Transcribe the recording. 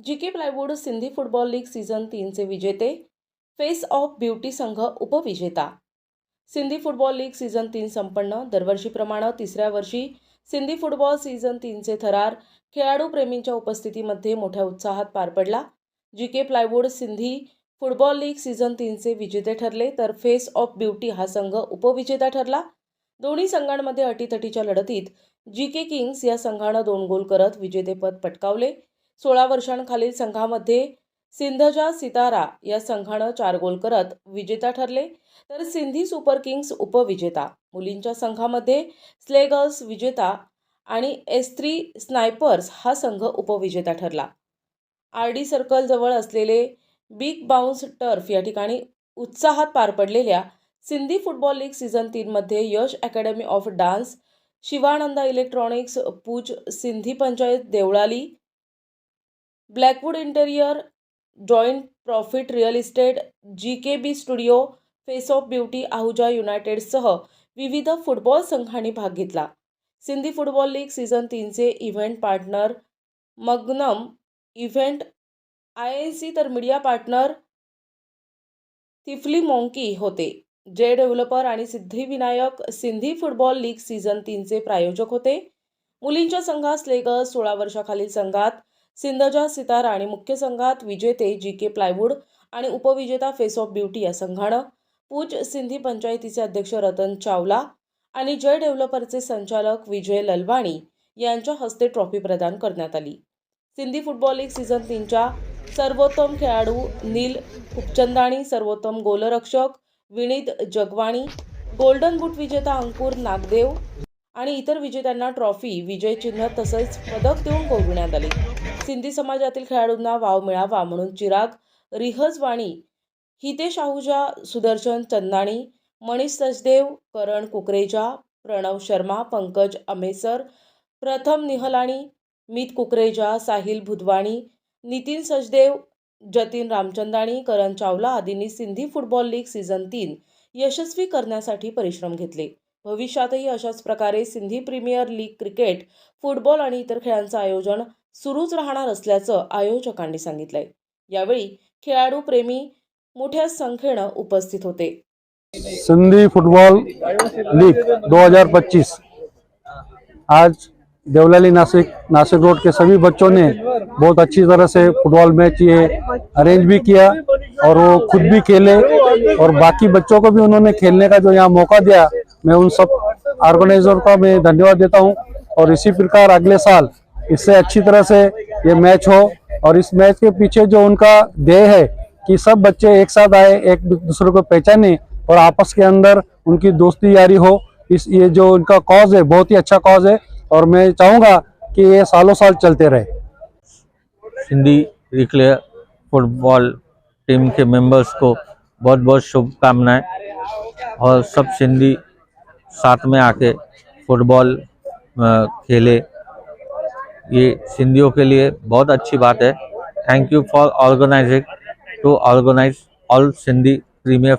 G K plywood Sindhi football league season तीनचे विजेते face off beauty संघ उपविजेता. Sindhi football league season तीन संपन्न दरवर्षीप्रमाणे तिसऱ्या वर्षी सिंधी फुटबॉल सीझन तीनचे थरार खेळाडू प्रेमींच्या उपस्थितीमध्ये मोठ्या उत्साहात पार पडला. G K plywood Sindhi football league season तीनचे विजेते ठरले तर फेस ऑफ ब्युटी हा संघ उपविजेता ठरला. दोन्ही संघांमध्ये अटीतटीच्या लढतीत जी के किंग्स या संघानं दोन गोल करत विजेतेपद पटकावले. सोळा वर्षांखालील संघामध्ये सिंधजा सितारा या संघानं चार गोल करत विजेता ठरले. तर सिंधी सुपर किंग्स उपविजेता. मुलींच्या संघामध्ये स्लेगर्स विजेता आणि एस थ्री स्नायपर्स हा संघ उपविजेता ठरला. आर डी सर्कलजवळ असलेले बिग बाउन्स टर्फ या ठिकाणी उत्साहात पार पडलेल्या सिंधी फुटबॉल लीग सीझन तीनमध्ये Yash academy of dance Shivananda electronics पूज Sindhi panchayat Deolali blackwood interior joint profit real estate G K B studio face off beauty Ahuja युनायटेडसह विविध football संघांनी भाग घेतला. Sindhi football league season तीनचे event partner magnum event I N C तर media partner तिफली monkey होते. जे developer आणि Siddhivinayak Sindhi football league season तीनचे प्रायोजक होते. मुलींच्या संघास लेगस सोळा वर्षाखालील संघात सिंधजा सितारा आणि मुख्य संघात विजेते जी के प्लायवूड आणि उपविजेता फेस ऑफ ब्युटी या संघानं पूज सिंधी पंचायतीचे अध्यक्ष रतन चावला आणि जय डेव्हलपरचे संचालक विजय ललवाणी यांच्या हस्ते ट्रॉफी प्रदान करण्यात आली. सिंधी फुटबॉल लीग सीझन तीनच्या सर्वोत्तम खेळाडू नील उपचंदाणी सर्वोत्तम गोलरक्षक विनीत जगवाणी गोल्डन बूट विजेता अंकुर नागदेव आणि इतर विजेत्यांना ट्रॉफी विजय चिन्ह तसेच पदक देऊन गौरविण्यात आले. सिंधी समाजातील खेळाडूंना वाव मिळावा म्हणून चिराग रिहजवाणी हितेश आहुजा सुदर्शन चंदाणी मनीष सचदेव करण कुकरेजा प्रणव शर्मा पंकज अमेसर प्रथम निहलाणी मित कुकरेजा साहिल भुदवाणी नितीन सचदेव जतीन रामचंदाणी करण चावला आदींनी सिंधी फुटबॉल लीग सीझन तीन यशस्वी करण्यासाठी परिश्रम घेतले. भविष्यातही अशाच प्रकारे Sindhi premier league cricket football आणि इतर खेळांचं आयोजन सुरूच राहणार असल्याचं आयोजकांनी सांगितलंय. यावेळी खेळाडू प्रेमी मोठ्या संख्येनं उपस्थित होते. सिंधी फुटबॉल लीग 2025 आज देवलाली नासिक नासिक रोड के सभी बच्चों ने बहुत अच्छी तरह से फुटबॉल मैच ये अरेंज भी किया और वो खुद भी खेले और बाकी बच्चों को भी उन्होंने खेलने का जो यहाँ मौका दिया मैं उन सब ऑर्गेनाइजर का मैं धन्यवाद देता हूँ और इसी प्रकार अगले साल इससे अच्छी तरह से ये मैच हो और इस मैच के पीछे जो उनका ध्येय है कि सब बच्चे एक साथ आए, एक दूसरे को पहचाने और आपस के अंदर उनकी दोस्ती यारी हो। इस ये जो उनका कॉज है, बहुत ही अच्छा कॉज है और मैं चाहूँगा कि ये सालों साल चलते रहे। सिंधी रिक्लेयर फुटबॉल टीम के मेंबर्स को बहुत बहुत शुभकामनाएँ और सब सिंधी साथ में आके फुटबॉल खेले। ये सिंधियों के लिए बहुत अच्छी बात है। Thank you for organising to organise all Sindhi premier